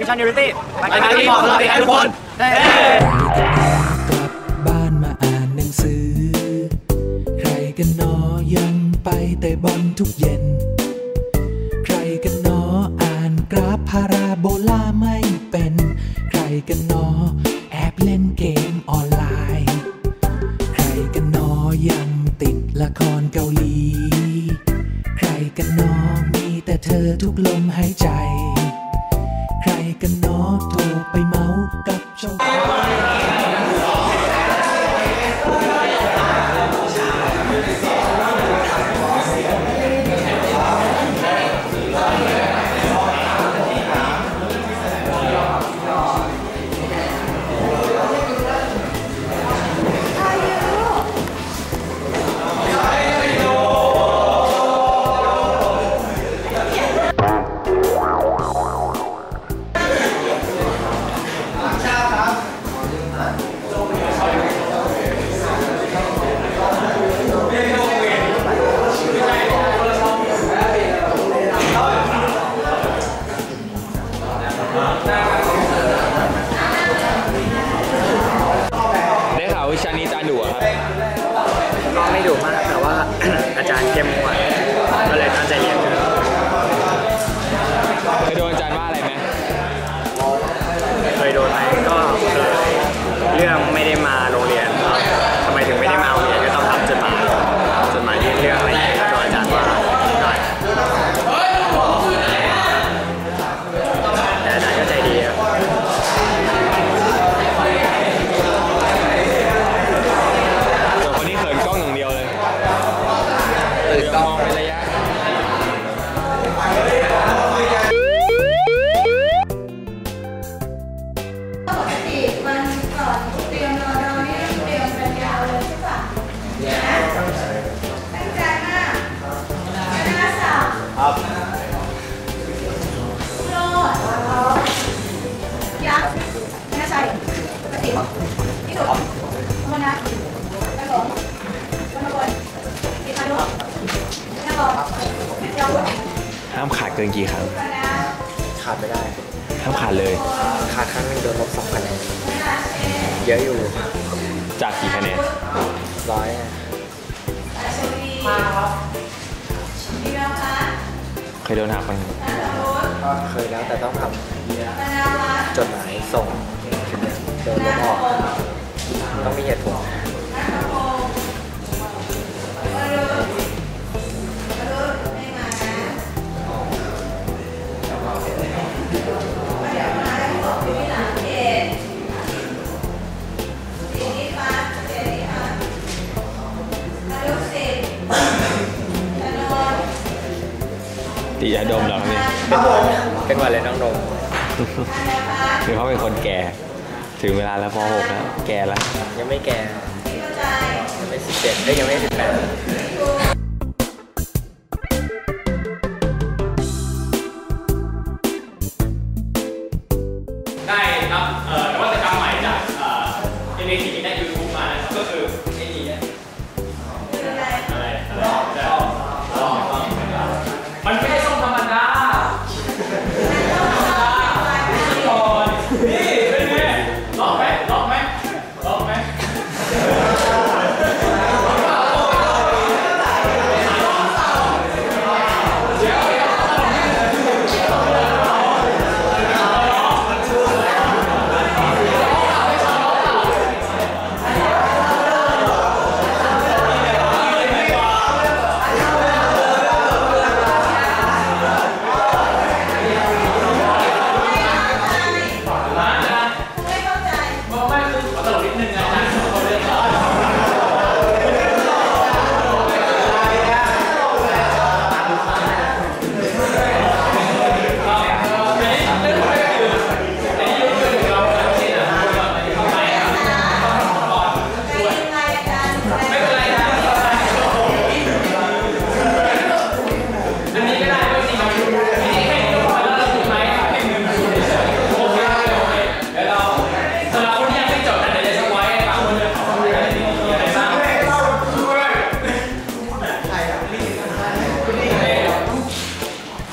มิชชั่นยูนิตี้ไปกันที่บอกเราทุกคนกลับบ้านมาอ่านหนังสือ ใครกันหนอยังไปแต่บอลทุกเย็น ใครกันหนออ่านกราฟพาราโบลาไม่เป็น ใครกันหนอแอบเล่นเกมออนไลน์ ใครกันหนอยังติดละครเกาหลี ใครกันหนอมีแต่เธอทุกลม ขาดไม่ได้ ห้ามขาดเลย ขาดครั้งหนึงโดนลบสองคะแนนเยอะอยู่จากกี่คะแนนร้อยอะราชบุรีมีแววพัฒน์เคยโดนหักบ้างไหมนัทวุฒิเคยแล้วแต่ต้องทธนาวัฒน์ำจดหมายส่งถึงเนี่ยโดนลบออก ต้องมีเหตุผล ติยาดมเหรอครับนี่เป็นวันเลยน้องนมธนพัฒน์หรือเขาเป็นคนแก่ ถึงเวลาแล้วป .6 แล้ว แก่แล้ว ยังไม่แก่ที่เข้าใจยังไม่สิบเจ็ดเอ้ยยังไม่สิบแปด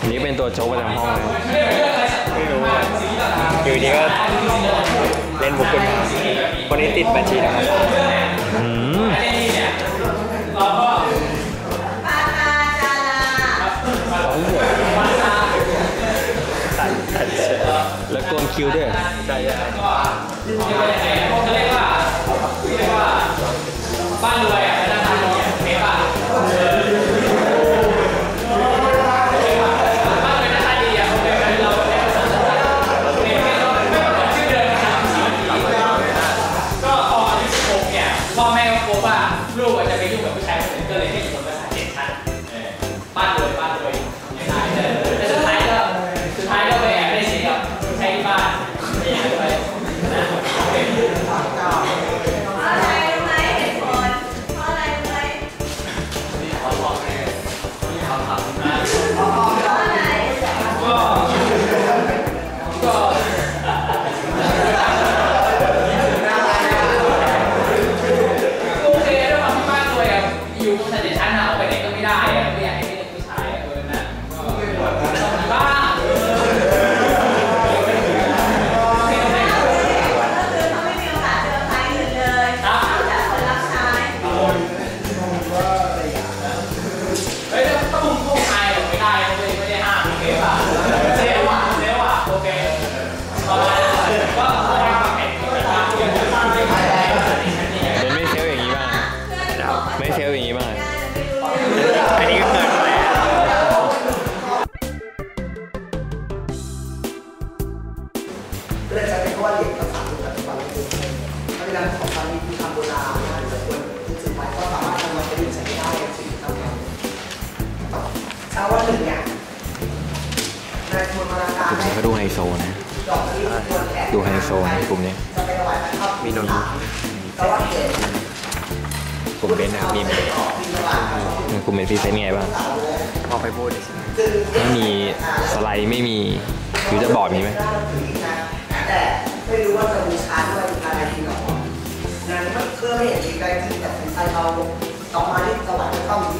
นี่เป็นตัวโจ๊กประจำห้องเลยไม่รู้อยู่ดีก็เล่นบุกขึ้นมาคนนี้ติดบัญชีนะครับอืมแล้วโกนคิวด้วยใช่ใช่บ้านรวยอะ 还有伙伴。 นะ ดูไฮโซนะกลุ่มนี้ มีนนกลุ่มเบนนะมีไหมกลุ่มเบนซ์พรีเซนต์ไงบ้างพอไปพูดไม่มีสไลด์ไม่มีหรือจะบอร์ดมีไหมแต่ไม่รู้ว่าจะมีช้าด้วยอะไรที่หรอนั้นเพื่อไม่เห็นดีใจที่แต่เป็นไซเราต่อมาที่สวรรค์จะต้องมี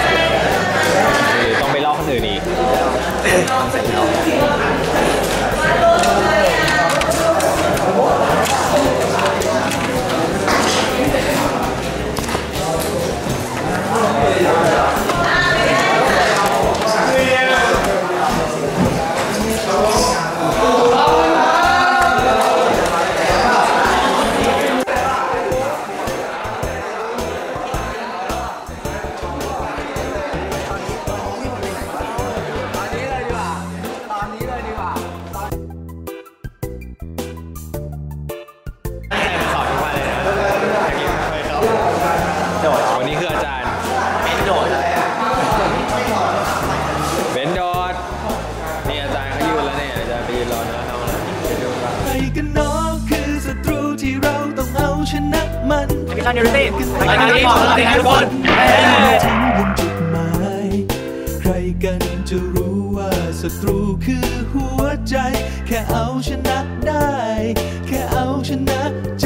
这里。好 ชนะมันนักยูฟ่ายกด็กกคนงยังจุดหมายใครกันจะรู้ว่าศัตรูคือหัวใจ แค่เอาชนะได้ แค่เอาชนะใจ